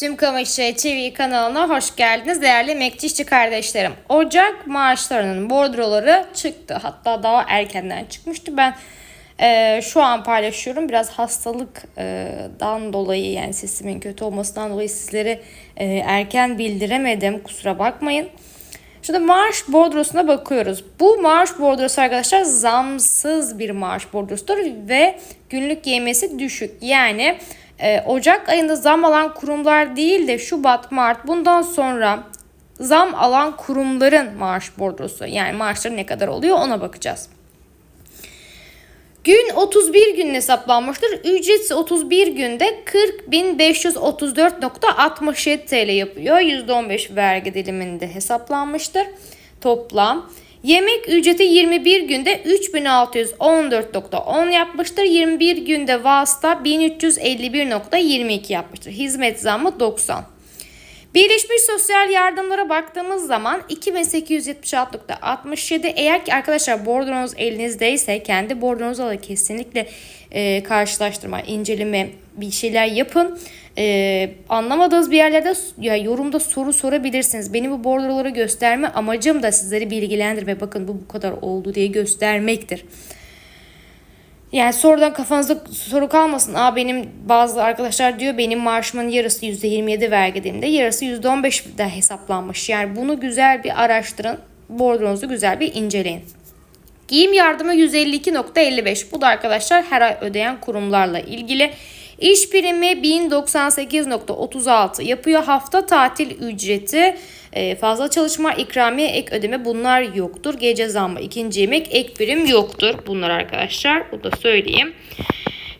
Tüm Kamışı TV kanalına hoş geldiniz değerli emekçi kardeşlerim. Ocak maaşlarının bordroları çıktı. Hatta daha erkenden çıkmıştı. Ben e, şu an paylaşıyorum. Biraz hastalıktan dolayı yani sesimin kötü olmasından dolayı sizlere e, erken bildiremedim. Kusura bakmayın. Şimdi maaş bordrosuna bakıyoruz. Bu maaş bordrosu arkadaşlar zamsız bir maaş bordrosudur ve günlük yemesi düşük. Yani e, Ocak ayında zam alan kurumlar değil de Şubat, Mart bundan sonra zam alan kurumların maaş bordrosu yani maaşları ne kadar oluyor ona bakacağız. Gün 31 gün hesaplanmıştır. Ücret 31 günde 40.534.67 TL yapıyor. %15 vergi diliminde hesaplanmıştır. Toplam. Yemek ücreti 21 günde 3614.10 yapmıştır. 21 günde vasıta 1351.22 yapmıştır. Hizmet zammı 90. Birleşmiş sosyal yardımlara baktığımız zaman 2876.67 eğer ki arkadaşlar bordronuz elinizdeyse kendi bordronuzla da kesinlikle e, karşılaştırma, inceleme bir şeyler yapın. E, anlamadığınız bir yerlerde ya yorumda soru sorabilirsiniz. Benim bu bordroları gösterme amacım da sizleri bilgilendirme. Bakın bu bu kadar oldu diye göstermektir. Yani sorudan kafanızda soru kalmasın. Aa benim bazı arkadaşlar diyor benim maaşımın yarısı %27 vergi diliminde, yarısı %15 de hesaplanmış. Yani bunu güzel bir araştırın. Bordronuzu güzel bir inceleyin. Giyim yardımı 152.55. Bu da arkadaşlar her ay ödeyen kurumlarla ilgili. İş primi 1098.36 yapıyor. Hafta tatil ücreti e, fazla çalışma, ikramiye, ek ödeme bunlar yoktur. Gece zammı, ikinci yemek, ek prim yoktur. Bunlar arkadaşlar. Bu da söyleyeyim.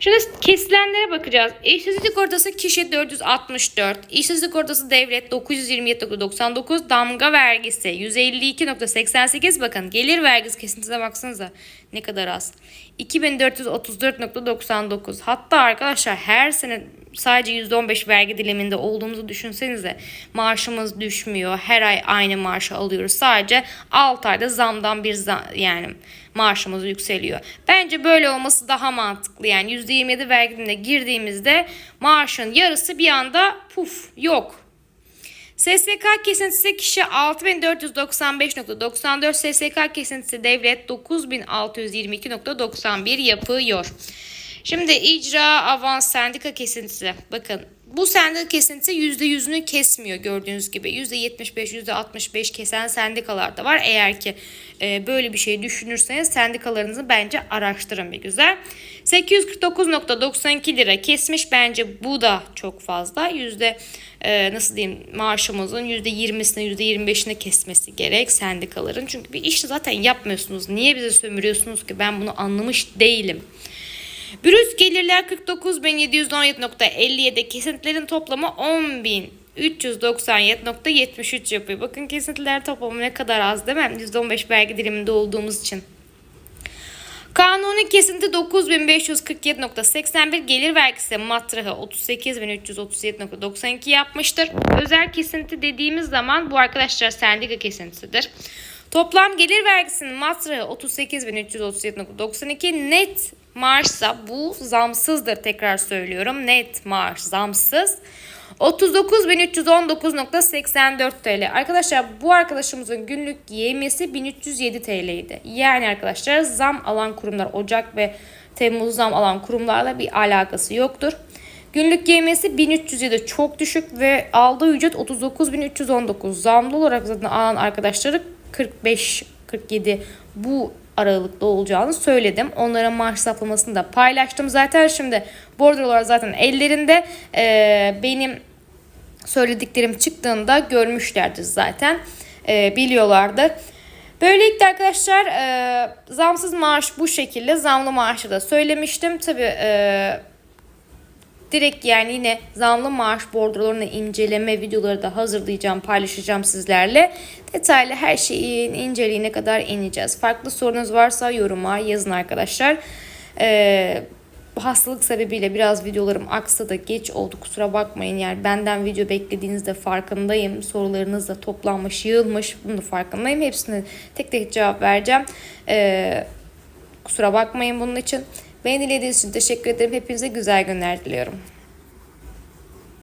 Şimdi kesilenlere bakacağız. İşsizlik sigortası kişi 464, işsizlik sigortası devlet 927.99, damga vergisi 152.88 bakın gelir vergisi kesintisine baksanıza ne kadar az. 2434.99 hatta arkadaşlar her sene sadece %15 vergi diliminde olduğumuzu düşünsenize maaşımız düşmüyor. Her ay aynı maaşı alıyoruz. Sadece 6 ayda zamdan bir zam, yani maaşımız yükseliyor. Bence böyle olması daha mantıklı. Yani %27 vergi dilimine girdiğimizde maaşın yarısı bir anda puf yok. SSK kesintisi kişi 6495.94, SSK kesintisi devlet 9622.91 yapıyor. Şimdi icra avans sendika kesintisi. Bakın bu sendika kesintisi %100'ünü kesmiyor gördüğünüz gibi. %75, %65 kesen sendikalar da var. Eğer ki e, böyle bir şey düşünürseniz sendikalarınızı bence araştırın bir güzel. 849.92 lira kesmiş. Bence bu da çok fazla. Yüzde e, nasıl diyeyim maaşımızın %20'sine %25'ine kesmesi gerek sendikaların. Çünkü bir iş zaten yapmıyorsunuz. Niye bize sömürüyorsunuz ki ben bunu anlamış değilim. Brüt gelirler 49.717.57 kesintilerin toplamı 10.000 397.73 yapıyor. Bakın kesintiler toplamı ne kadar az değil mi? %15 vergi diliminde olduğumuz için. Kanuni kesinti 9547.81 gelir vergisi matrahı 38.337.92 yapmıştır. Özel kesinti dediğimiz zaman bu arkadaşlar sendika kesintisidir. Toplam gelir vergisinin matrahı 38.337.92 net maaşsa bu zamsızdır tekrar söylüyorum. Net maaş zamsız. 39.319.84 TL. Arkadaşlar bu arkadaşımızın günlük yemesi 1307 TL idi. Yani arkadaşlar zam alan kurumlar Ocak ve Temmuz zam alan kurumlarla bir alakası yoktur. Günlük yemesi 1307 çok düşük ve aldığı ücret 39.319. Zamlı olarak zaten alan arkadaşları 45 47 bu aralıkta olacağını söyledim. Onlara maaş hesaplamasını da paylaştım. Zaten şimdi bordrolar zaten ellerinde. Ee, benim söylediklerim çıktığında görmüşlerdir zaten. Ee, biliyorlardır. Böylelikle arkadaşlar e, zamsız maaş bu şekilde. Zamlı maaşı da söylemiştim. Tabi e, direkt yani yine zamlı maaş bordrolarını inceleme videoları da hazırlayacağım, paylaşacağım sizlerle. Detaylı her şeyin inceliğine kadar ineceğiz. Farklı sorunuz varsa yoruma yazın arkadaşlar. Ee, hastalık sebebiyle biraz videolarım aksadı geç oldu kusura bakmayın yani benden video beklediğinizde farkındayım sorularınız da toplanmış yığılmış bunu da farkındayım hepsine tek tek cevap vereceğim ee, kusura bakmayın bunun için beni dinlediğiniz için teşekkür ederim. Hepinize güzel günler diliyorum